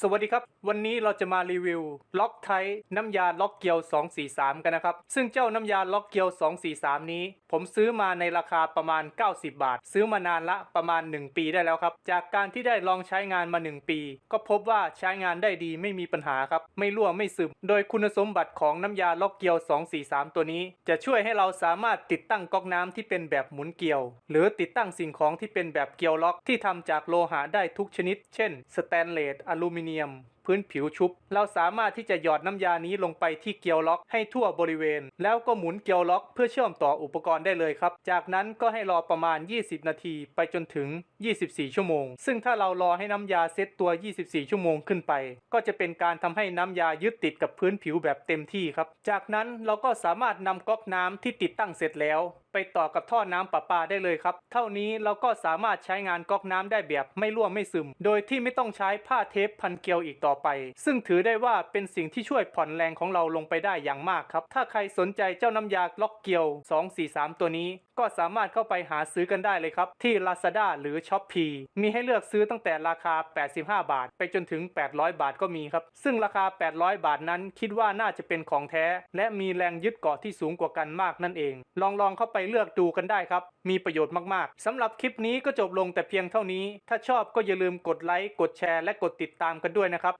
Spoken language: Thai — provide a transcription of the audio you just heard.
สวัสดีครับ วันนี้เราจะมารีวิว ล็อกไทน้ำยาล็อกเกียว 243 กันนะครับ ซึ่งเจ้าน้ำยาล็อกเกียว 243 นี้ ผมซื้อมาในราคาประมาณ 90 บาท ซื้อมานานละประมาณ 1 ปีได้แล้วครับ จากการที่ได้ลองใช้งานมา 1 ปี ก็พบว่าใช้งานได้ดีไม่มีปัญหาครับ ไม่รั่วไม่ซึม โดยคุณสมบัติของน้ำยาล็อกเกียว 243 ตัวนี้ จะช่วยให้เราสามารถติดตั้งก๊อกน้ำที่เป็นแบบหมุนเกลียว หรือติดตั้งสิ่งของที่เป็นแบบเกลียวล็อกที่ทำจากโลหะได้ทุกชนิด เช่น สแตนเลสอลูมิเนียม พื้นผิวชุบ เราสามารถที่จะหยอดน้ำยานี้ลงไปที่เกลียวล็อกให้ทั่วบริเวณ แล้วก็หมุนเกลียวล็อกเพื่อเชื่อมต่ออุปกรณ์ได้เลยครับ จากนั้นก็ให้รอประมาณ 20 นาทีไปจนถึง 24 ชั่วโมง ซึ่งถ้าเรารอให้น้ำยาเซตตัว 24 ชั่วโมงขึ้นไป ก็จะเป็นการทำให้น้ำยายึดติดกับพื้นผิวแบบเต็มที่ครับ จากนั้นเราก็สามารถนำก๊อกน้ำที่ติดตั้งเสร็จแล้วไปต่อกับท่อน้ำประปาได้เลยครับ เท่านี้เราก็สามารถใช้งานก๊อกน้ำได้แบบไม่รั่วไม่ซึม โดยที่ไม่ต้องใช้ผ้าเทปพันเกลียวอีกต่อไป ซึ่งถือได้ว่าเป็นสิ่งที่ช่วยผ่อนแรงของเราลงไปได้อย่างมากครับ ถ้าใครสนใจเจ้าน้ำยาล็อกเกียว 243 ตัวนี้ ก็สามารถเข้าไปหาซื้อกันได้เลยครับ ที่ Lazada หรือ s h o p e e มีให้เลือกซื้อตั้งแต่ราคา 85 บาท ไปจนถึง 800 บาทก็มีครับ ซึ่งราคา 800 บาทนั้นคิดว่าน่าจะเป็นของแท้ และมีแรงยึดเกาะที่สูงกว่ากันมากนั่นเอง ลองลองเข้าไปเลือกดูกันได้ครับ มีประโยชน์มากๆสำหรับคลิปนี้ก็จบลงแต่เพียงเท่านี้ ถ้าชอบก็อย่าลืมกดไลค์กดแชร์และกดติดตามกันด้วยนะครับ